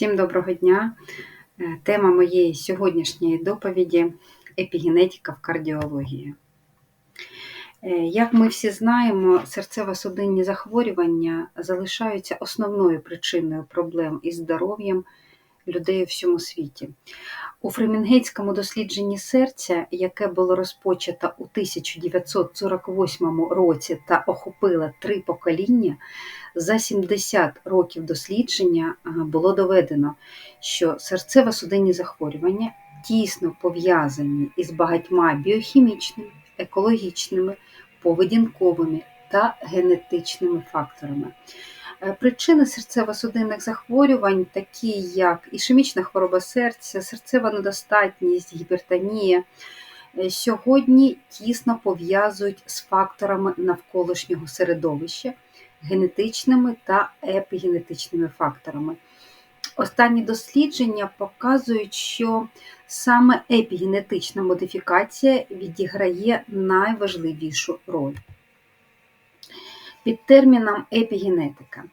Всім доброго дня! Е, Тема моєї сьогоднішньої доповіді епігенетика в кардіології. Е, Як ми всі знаємо, серцево-судинні захворювання залишаються основною причиною проблем із здоров'ям людей у всьому світі. У фремінгейтському дослідженні серця, яке було розпочато у 1948 році та охопило три покоління, за 70 років дослідження було доведено, що серцево-судинні захворювання тісно пов'язані із багатьма біохімічними, екологічними, поведінковими та генетичними факторами. Е, причини серцево-судинних захворювань, такі як ішемічна хвороба серця, серцева недостатність, гіпертонія, е, сьогодні тісно пов'язують з факторами навколишнього середовища, генетичними та епігенетичними факторами. Останні дослідження показують, що саме епігенетична модифікація відіграє найважливішу роль. Під терміном епігенетика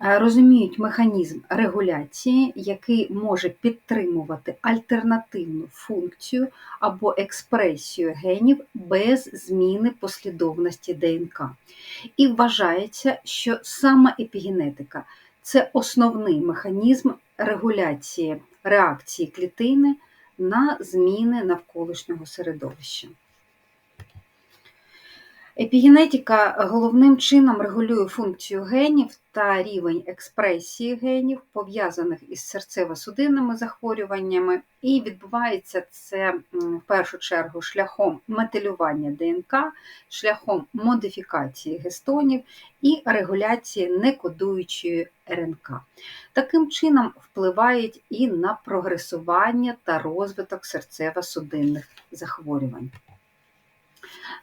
е, розуміють механізм регуляції, який може підтримувати альтернативну функцію або експресію генів без зміни послідовності ДНК. І вважається, що саме епігенетика це основний механізм регуляції реакції клітини на зміни навколишнього середовища. Епігенетика головним чином регулює функцію генів та рівень експресії генів, пов'язаних із серцево-судинними захворюваннями, і відбувається це в першу чергу шляхом метилювання ДНК, шляхом модифікації гестонів і регуляції некодуючої РНК. Таким чином впливають і на прогресування та розвиток серцево-судинних захворювань.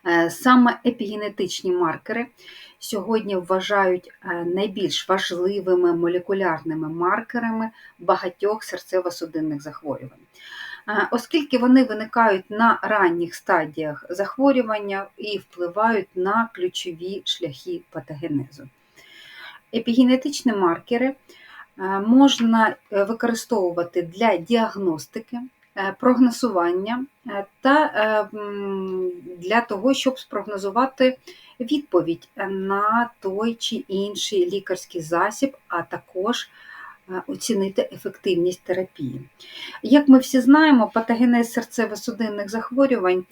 Е, саме епігенетичні маркери сьогодні вважають е, найбільш важливими молекулярними маркерами багатьох серцево-судинних захворювань. Е, оскільки вони виникають на ранніх стадіях захворювання і впливають на ключові шляхи патогенезу. Епігенетичні маркери можна використовувати для діагностики. Е, прогнозування е, та е, для того, щоб спрогнозувати відповідь на той чи інший лікарський засіб, а також оцінити ефективність терапії. Як ми всі знаємо, патогенез серцево-судинних захворювань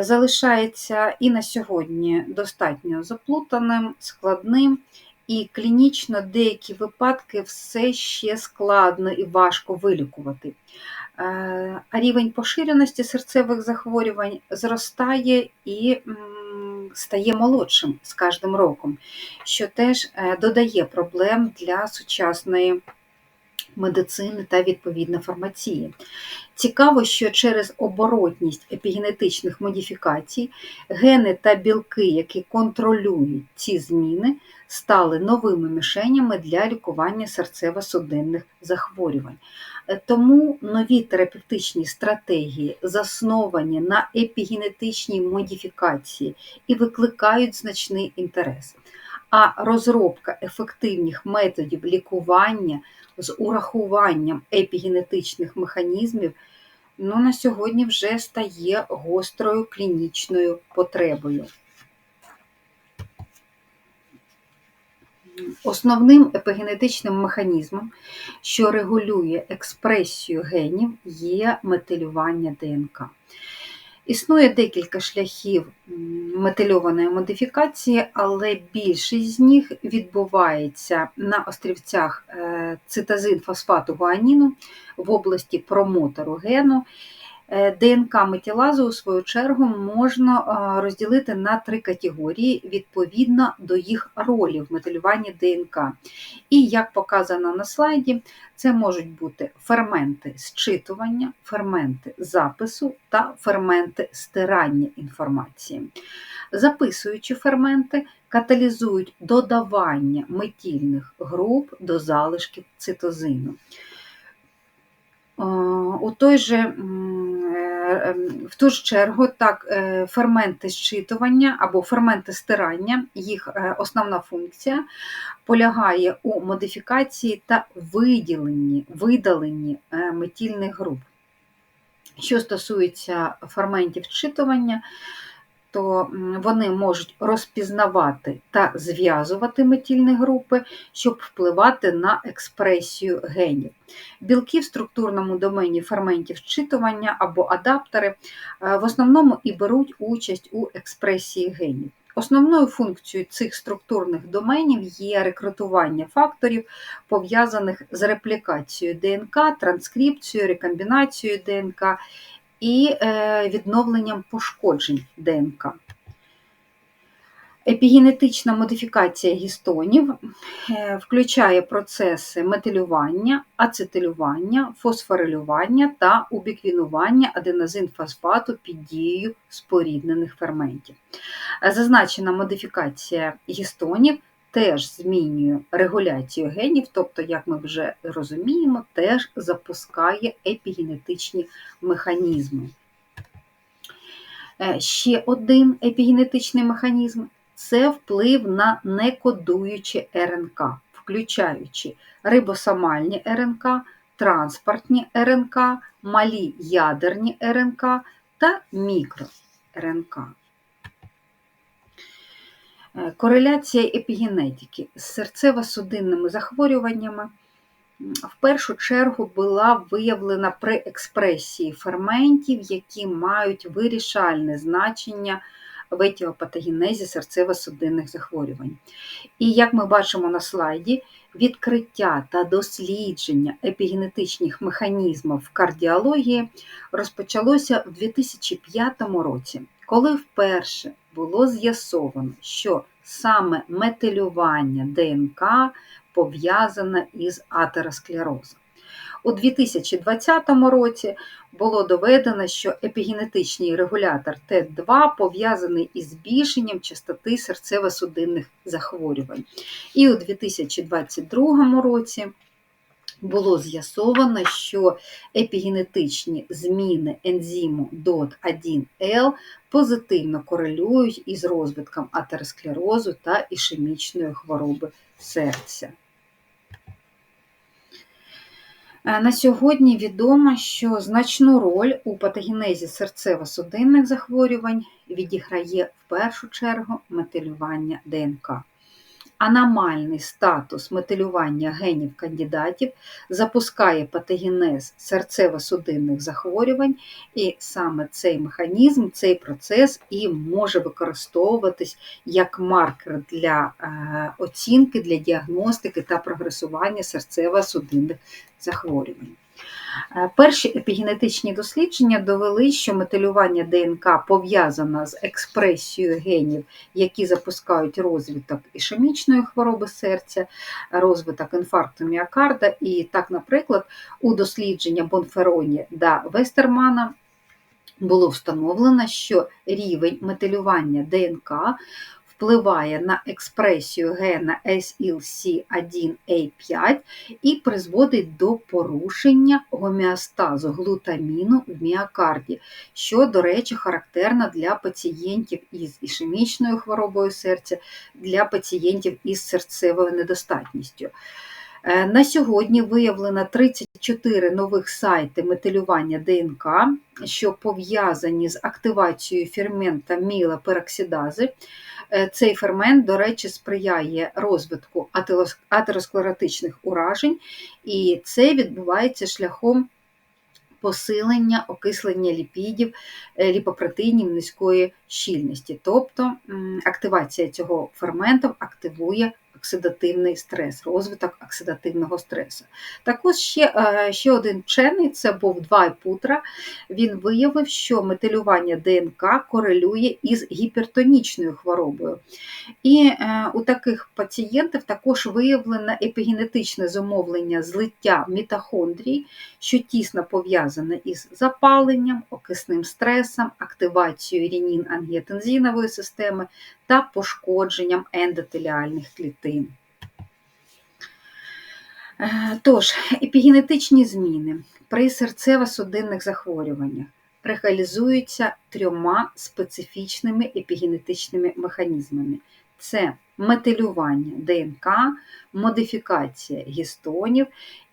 залишається і на сьогодні достатньо заплутаним, складним. І клінічно деякі випадки все ще складно і важко вилікувати. Е, а рівень поширеності серцевих захворювань зростає і стає молодшим з кожним роком, що теж е, додає проблем для сучасної медицини та відповідно фармації. Цікаво, що через оборотність епігенетичних модифікацій гени та білки, які контролюють ці зміни, стали новими мішенями для лікування серцево-судинних захворювань. Тому нові терапевтичні стратегії засновані на епігенетичній модифікації і викликають значний інтерес. А розробка ефективних методів лікування з урахуванням епігенетичних механізмів ну, на сьогодні вже стає гострою клінічною потребою. Основним епігенетичним механізмом, що регулює експресію генів, є метилювання ДНК. Існує декілька шляхів метильованої модифікації, але більшість з них відбувається на острівцях е, цитазин фосфату гуаніну в області промотору гену ДНК метілазу, у свою чергу, можна е, розділити на три категорії відповідно до їх ролі в метилюванні ДНК. І, як показано на слайді, це можуть бути ферменти зчитування, ферменти запису та ферменти стирання інформації. Записуючи ферменти, каталізують додавання метільних груп до залишків цитозину. Е, у той же ем, в ту ж чергу, так, е, ферменти зчитування або ферменти стирання, їх е, основна функція полягає у модифікації та виділенні, видаленні метільних груп. Що стосується ферментів зчитування, то вони можуть розпізнавати та зв'язувати метільні групи, щоб впливати на експресію генів. Білки в структурному домені ферментів зчитування або адаптери е, в основному і беруть участь у експресії генів. Основною функцією цих структурних доменів є рекрутування факторів, пов'язаних з реплікацією ДНК, транскрипцією, рекомбінацією ДНК і е, відновленням пошкоджень ДНК. Епігенетична модифікація гістонів е, включає процеси метилювання, ацетилювання, фосфорилювання та убіквінування аденозин-фосфату під дією споріднених ферментів. Зазначена модифікація гістонів теж змінює регуляцію генів, тобто, як ми вже розуміємо, теж запускає епігенетичні механізми. Е, ще один епігенетичний механізм це вплив на некодуючі РНК, включаючи рибосомальні РНК, транспортні РНК, малі ядерні РНК та мікро-РНК. Е, кореляція епігенетики з серцево-судинними захворюваннями в першу чергу була виявлена при експресії ферментів, які мають вирішальне значення в етіопатогенезі серцево-судинних захворювань. І як ми бачимо на слайді, відкриття та дослідження епігенетичних механізмів в кардіології розпочалося в 2005 році, коли вперше було з'ясовано, що саме метилювання ДНК пов'язане із атеросклерозом. У 2020 році було доведено, що епігенетичний регулятор Т2 пов'язаний із збільшенням частоти серцево-судинних захворювань. І у 2022 році було з'ясовано, що епігенетичні зміни ензиму DOT1L позитивно корелюють із розвитком атеросклерозу та ішемічної хвороби серця. Е, на сьогодні відомо, що значну роль у патогенезі серцево-судинних захворювань відіграє в першу чергу метилювання ДНК аномальний статус метилювання генів кандидатів запускає патогенез серцево-судинних захворювань, і саме цей механізм, цей процес і може використовуватись як маркер для е, оцінки, для діагностики та прогресування серцево-судинних захворювань. Е, перші епігенетичні дослідження довели, що метилювання ДНК пов'язане з експресією генів, які запускають розвиток ішемічної хвороби серця, розвиток інфаркту міокарда. І так, наприклад, у дослідження Бонфероні та Вестермана було встановлено, що рівень метилювання ДНК впливає на експресію гена SLC1A5 і призводить до порушення гомеостазу глутаміну в міокарді, що, до речі, характерно для пацієнтів із ішемічною хворобою серця, для пацієнтів із серцевою недостатністю. Е, на сьогодні виявлено 34 нових сайти метилювання ДНК, що пов'язані з активацією фермента мілопероксидази. Е, цей фермент, до речі, сприяє розвитку атеросклеротичних уражень, і це відбувається шляхом посилення окислення ліпідів, е, ліпопротеїнів низької щільності. Тобто активація цього ферменту активує оксидативний стрес, розвиток оксидативного стресу. Також ще е, ще один вчений, це був Двай Путра, він виявив, що метилювання ДНК корелює із гіпертонічною хворобою. І е, у таких пацієнтів також виявлено епігенетичне зумовлення злиття мітохондрій, що тісно пов'язане із запаленням, окисним стресом, активацією рінін ангіотензинової системи та пошкодженням ендотеліальних клітин. Е, тож, епігенетичні зміни при серцево-судинних захворюваннях реалізуються трьома специфічними епігенетичними механізмами: це метилювання ДНК, модифікація гістонів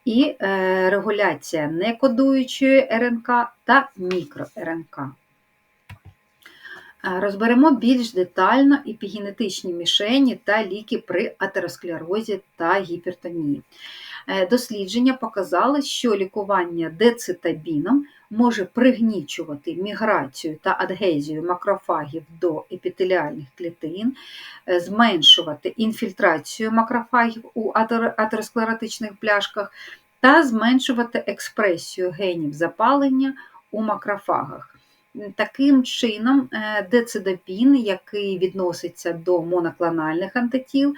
і е, регуляція некодуючої РНК та мікро-РНК. Е, розберемо більш детально епігенетичні мішені та ліки при атеросклерозі та гіпертонії. Е, дослідження показали, що лікування децитабіном може пригнічувати міграцію та адгезію макрофагів до епітеліальних клітин, е, зменшувати інфільтрацію макрофагів у атеросклеротичних пляшках та зменшувати експресію генів запалення у макрофагах. Таким чином, е, децидопін, який відноситься до моноклональних антитіл,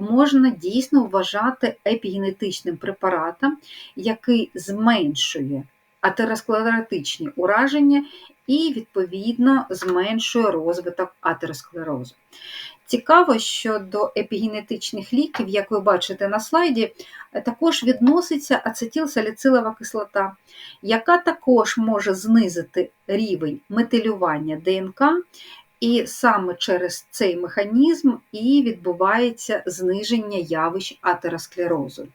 можна дійсно вважати епігенетичним препаратом, який зменшує атеросклеротичні ураження і, відповідно, зменшує розвиток атеросклерозу. Цікаво, що до епігенетичних ліків, як ви бачите на слайді, також відноситься ацетилсаліцилова кислота, яка також може знизити рівень метилювання ДНК, і саме через цей механізм і відбувається зниження явищ атеросклерозу.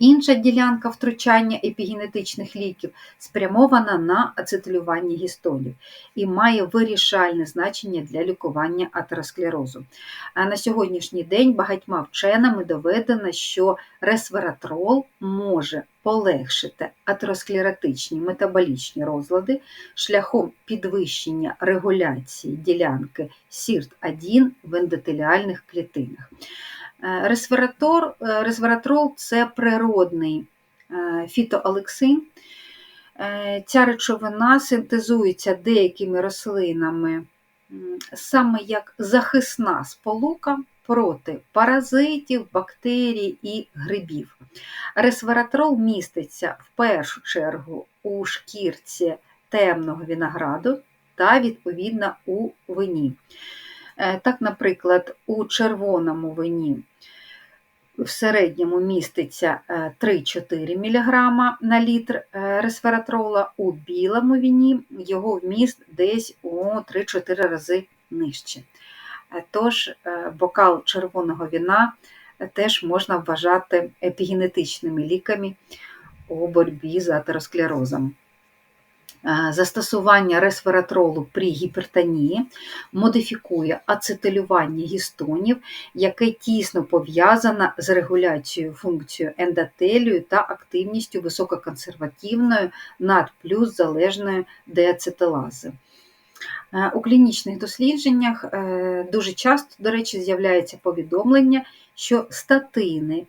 Інша ділянка втручання епігенетичних ліків спрямована на ацетилювання гістонів і має вирішальне значення для лікування атеросклерозу. А на сьогоднішній день багатьма вченими доведено, що ресвератрол може полегшити атеросклеротичні метаболічні розлади шляхом підвищення регуляції ділянки СІРТ-1 в ендотеліальних клітинах. Е, ресвератор, е, Ресвератрол це природний е, фітоалексин. Ця речовина синтезується деякими рослинами саме як захисна сполука проти паразитів, бактерій і грибів. Ресвератрол міститься в першу чергу у шкірці темного винограду та, відповідно, у вині. Так, наприклад, у червоному вині в середньому міститься 3-4 е, мг на літр е, ресвератрола, у білому віні його вміст десь у 3-4 рази нижче. Е, тож, бокал червоного віна теж можна вважати епігенетичними ліками у боротьбі з атеросклерозом. Е, застосування ресвератролу при гіпертонії модифікує ацетилювання гістонів, яке тісно пов'язане з регуляцією функцією ендотелію та активністю висококонсервативної надплюс залежної деацетилази. Е, у клінічних дослідженнях е, дуже часто, до речі, з'являється повідомлення, що статини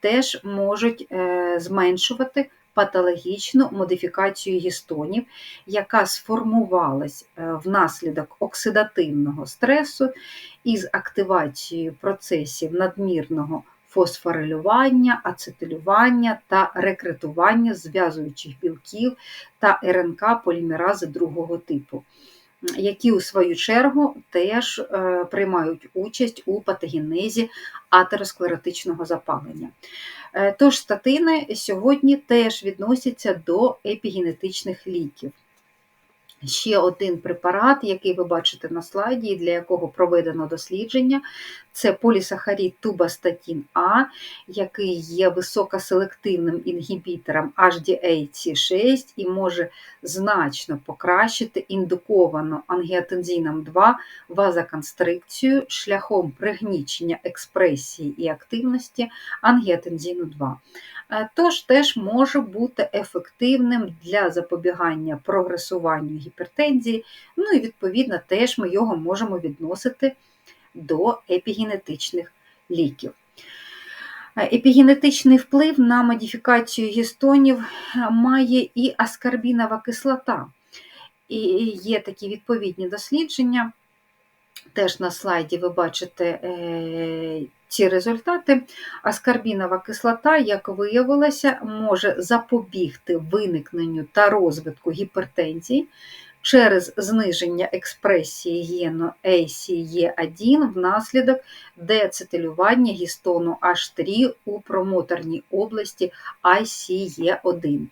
теж можуть зменшувати патологічну модифікацію гістонів, яка сформувалась е, внаслідок оксидативного стресу із активацією процесів надмірного фосфорилювання, ацетилювання та рекретування зв'язуючих білків та РНК полімерази другого типу які у свою чергу теж е, приймають участь у патогенезі атеросклеротичного запалення. Е, тож статини сьогодні теж відносяться до епігенетичних ліків. Ще один препарат, який ви бачите на слайді, для якого проведено дослідження, це полісахарід тубастатін А, який є високоселективним інгібітором HDA-C6 і може значно покращити індуковану ангіотензином 2 вазоконстрикцію шляхом пригнічення експресії і активності ангіотензину 2. Е, тож теж може бути ефективним для запобігання прогресуванню гіпертензії, ну і відповідно теж ми його можемо відносити до епігенетичних ліків. Е, епігенетичний вплив на модифікацію гістонів е, має і аскарбінова кислота. І є такі відповідні дослідження. Теж на слайді ви бачите ці результати. Аскарбінова кислота, як виявилося, може запобігти виникненню та розвитку гіпертензії через зниження експресії гену ACE1 внаслідок деацетилювання гістону H3 у промоторній області ICE1.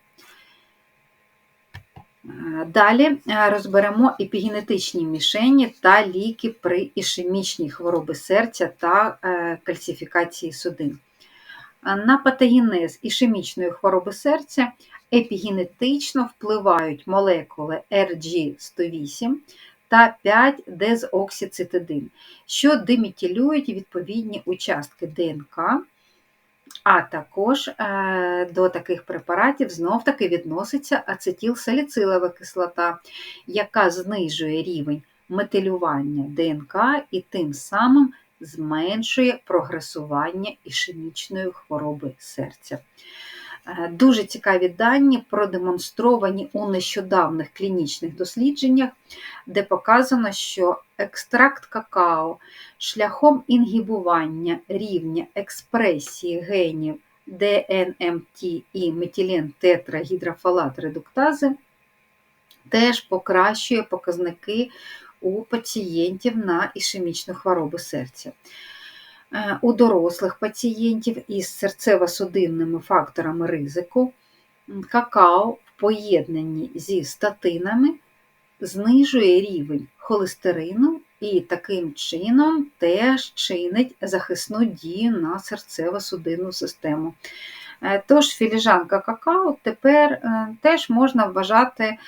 Е, Далі е, розберемо епігенетичні мішені та ліки при ішемічній хворобі серця та е, кальцифікації судин. На патогенез ішемічної хвороби серця епігенетично впливають молекули RG108 та 5-дезоксицитидин, що деметилюють відповідні участки ДНК, а також е, до таких препаратів знов-таки відноситься ацетилсаліцилова кислота, яка знижує рівень метилювання ДНК і тим самим зменшує прогресування ішемічної хвороби серця. Е, Дуже цікаві дані продемонстровані у нещодавних клінічних дослідженнях, де показано, що екстракт какао шляхом інгібування рівня експресії генів ДНМТ і метилен тетрагідрофалат редуктази теж покращує показники у пацієнтів на ішемічну хворобу серця. Е, У дорослих пацієнтів із серцево-судинними факторами ризику какао в поєднанні зі статинами знижує рівень холестерину і таким чином теж чинить захисну дію на серцево-судинну систему. Е, Тож філіжанка какао тепер е, теж можна вважати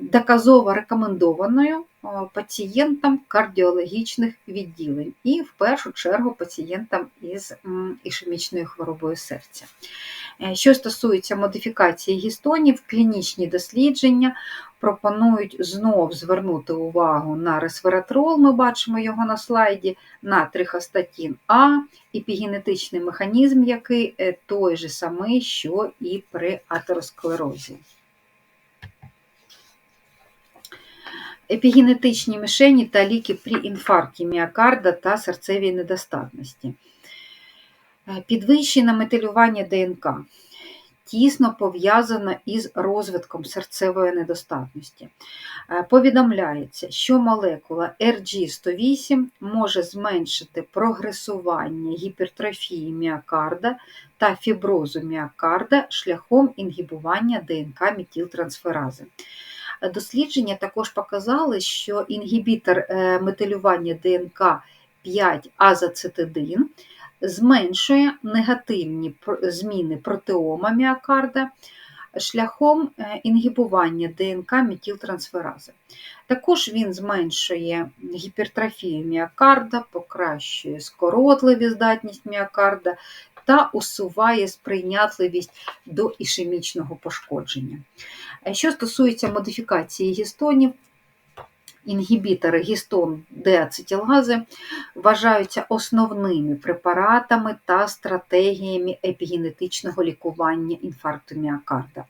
доказово рекомендованою пацієнтам кардіологічних відділень і в першу чергу пацієнтам із ішемічною хворобою серця. Е, Що стосується модифікації гістонів, клінічні дослідження пропонують знов звернути увагу на ресвератрол, ми бачимо його на слайді, на трихостатін А, епігенетичний механізм, який е, той же самий, що і при атеросклерозі. Епігенетичні мішені та ліки при інфаркті міокарда та серцевій недостатності. Е, Підвищене метилювання ДНК тісно пов'язано із розвитком серцевої недостатності. Е, Повідомляється, що молекула RG108 може зменшити прогресування гіпертрофії міокарда та фіброзу міокарда шляхом інгібування ДНК метилтрансферази. Дослідження також показали, що інгібітор е, метилювання ДНК 5-азоцитидин зменшує негативні зміни протеома міокарда шляхом е, інгібування ДНК метилтрансферази. Також він зменшує гіпертрофію міокарда, покращує скоротливість здатність міокарда та усуває сприйнятливість до ішемічного пошкодження. Е, Що стосується модифікації гістонів, інгібітори гістон деацетилгази вважаються основними препаратами та стратегіями епігенетичного лікування інфаркту міокарда.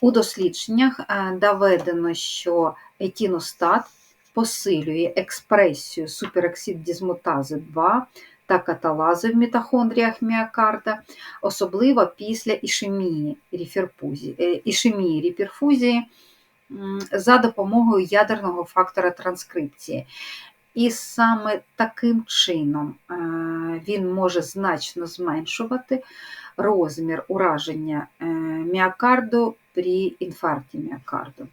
У дослідженнях е, доведено, що етіностат посилює експресію супероксид-дізмутази 2 та каталази в мітохондріях міокарда, особливо після ішемії е, ішемії ріперфузії за допомогою ядерного фактора транскрипції. І саме таким чином е, він може значно зменшувати розмір ураження е, міокарду при інфаркті міокарду.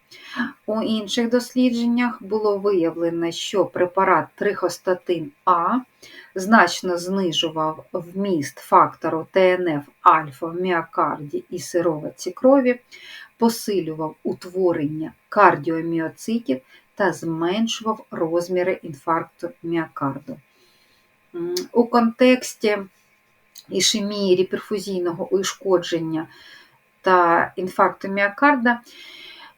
У інших дослідженнях було виявлено, що препарат трихостатин А значно знижував вміст фактору ТНФ альфа в міокарді і сироватці крові, посилював утворення кардіоміоцитів та зменшував розміри інфаркту міокарду. У контексті ішемії ріперфузійного ушкодження та інфаркту міокарда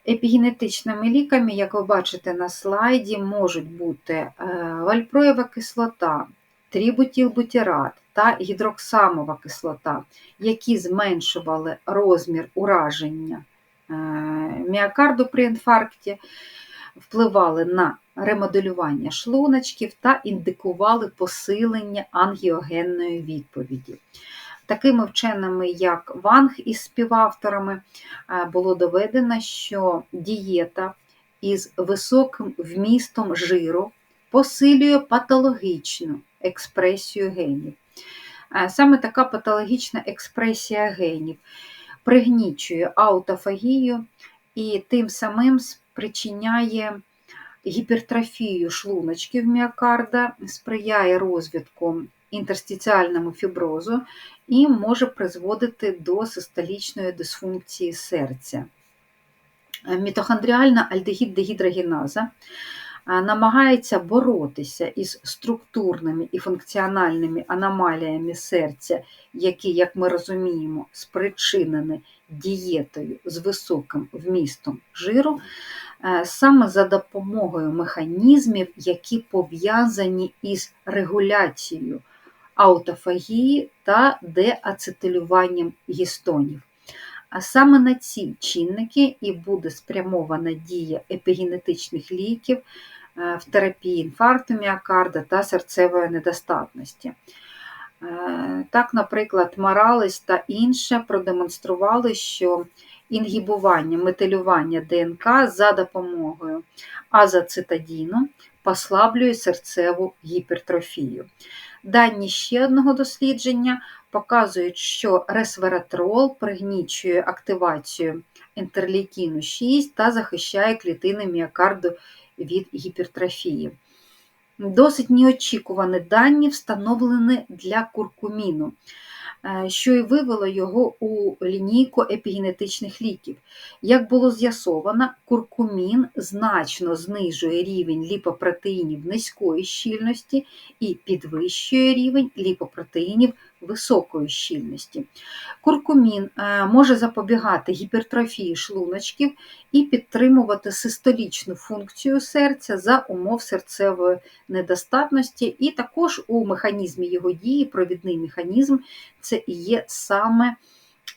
епігенетичними ліками, як ви бачите на слайді, можуть бути е, вальпроєва кислота, трибутілбутірат та гідроксамова кислота, які зменшували розмір ураження е, міокарду при інфаркті, впливали на ремоделювання шлуночків та індикували посилення ангіогенної відповіді. Такими вченими, як Ванг із співавторами, е, було доведено, що дієта із високим вмістом жиру посилює патологічну експресію генів. Е, Саме така патологічна експресія генів пригнічує аутофагію і тим самим спричиняє гіпертрофію шлуночків міокарда, сприяє розвитку інтерстиціальному фіброзу і може призводити до систолічної дисфункції серця. Мітохондріальна альдегід-дегідрогеназа намагається боротися із структурними і функціональними аномаліями серця, які, як ми розуміємо, спричинені дієтою з високим вмістом жиру, е, саме за допомогою механізмів, які пов'язані із регуляцією аутофагії та деацетилюванням гістонів. А саме на ці чинники і буде спрямована дія епігенетичних ліків е, в терапії інфаркту міокарда та серцевої недостатності. Е, так, наприклад, Моралес та інше продемонстрували, що інгібування, метилювання ДНК за допомогою азоцитадіну послаблює серцеву гіпертрофію. Дані ще одного дослідження показують, що ресвератрол пригнічує активацію інтерлікіну 6 та захищає клітини міокарду від гіпертрофії. Досить неочікувані дані встановлені для куркуміну. Е, що й вивело його у лінійку епігенетичних ліків. Як було з'ясовано, куркумін значно знижує рівень ліпопротеїнів низької щільності і підвищує рівень ліпопротеїнів високої щільності. Куркумін е, може запобігати гіпертрофії шлуночків і підтримувати систолічну функцію серця за умов серцевої недостатності, і також у механізмі його дії, провідний механізм це і є саме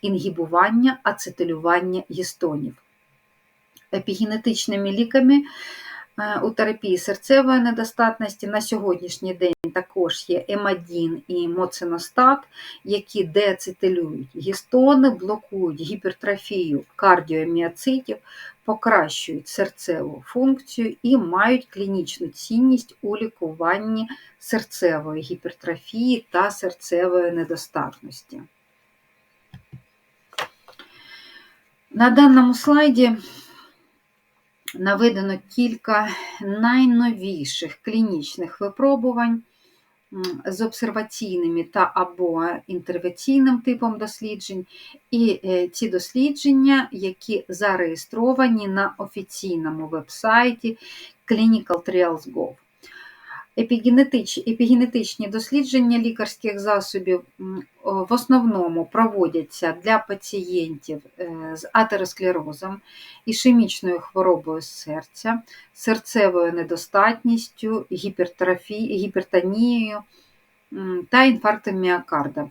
інгібування, ацетилювання гістонів. Епігенетичними ліками у терапії серцевої недостатності на сьогоднішній день також є емадін і моциностат, які деацетилюють гістони, блокують гіпертрофію кардіоміоцитів, покращують серцеву функцію і мають клінічну цінність у лікуванні серцевої гіпертрофії та серцевої недостатності. На даному слайді наведено кілька найновіших клінічних випробувань з обсерваційними та або інтервенційним типом досліджень, і е, ці дослідження, які зареєстровані на офіційному вебсайті clinicaltrials.gov. Епігенетичні дослідження лікарських засобів в основному проводяться для пацієнтів е, з атеросклерозом, ішемічною хворобою серця, серцевою недостатністю, гіпертонією та інфарктом міокарда.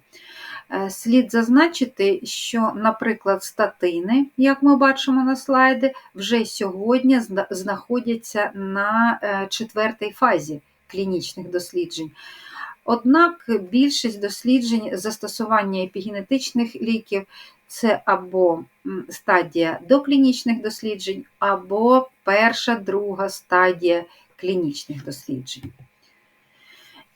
Е, слід зазначити, що, наприклад, статини, як ми бачимо на слайді, вже сьогодні знаходяться на е, четвертій фазі клінічних досліджень. Однак більшість досліджень застосування епігенетичних ліків це або стадія доклінічних досліджень, або перша, друга стадія клінічних досліджень.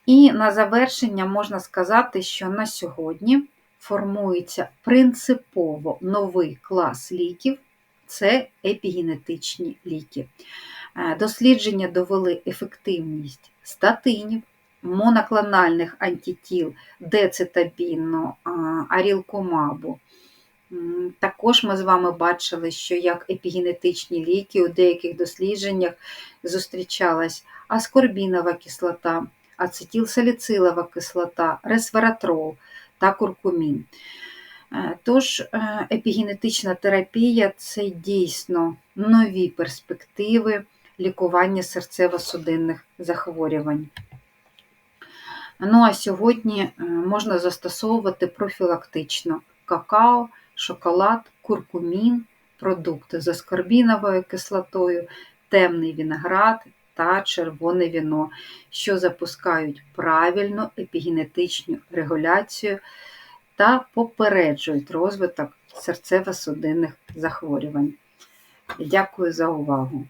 І на завершення можна сказати, що на сьогодні формується принципово новий клас ліків це епігенетичні ліки. Е, дослідження довели ефективність статинів, моноклональних антитіл децитабіну, арілкумабу. Також ми з вами бачили, що як епігенетичні ліки у деяких дослідженнях зустрічалась аскорбінова кислота, ацетилсаліцилова кислота, ресвератрол та куркумін. Е, тож, е, епігенетична терапія це дійсно нові перспективи лікування серцево-судинних захворювань. Ну а сьогодні е, можна застосовувати профілактично какао, шоколад, куркумін, продукти з аскорбіновою кислотою, темний виноград та червоне віно, що запускають правильну епігенетичну регуляцію та попереджують розвиток серцево-судинних захворювань. Дякую за увагу!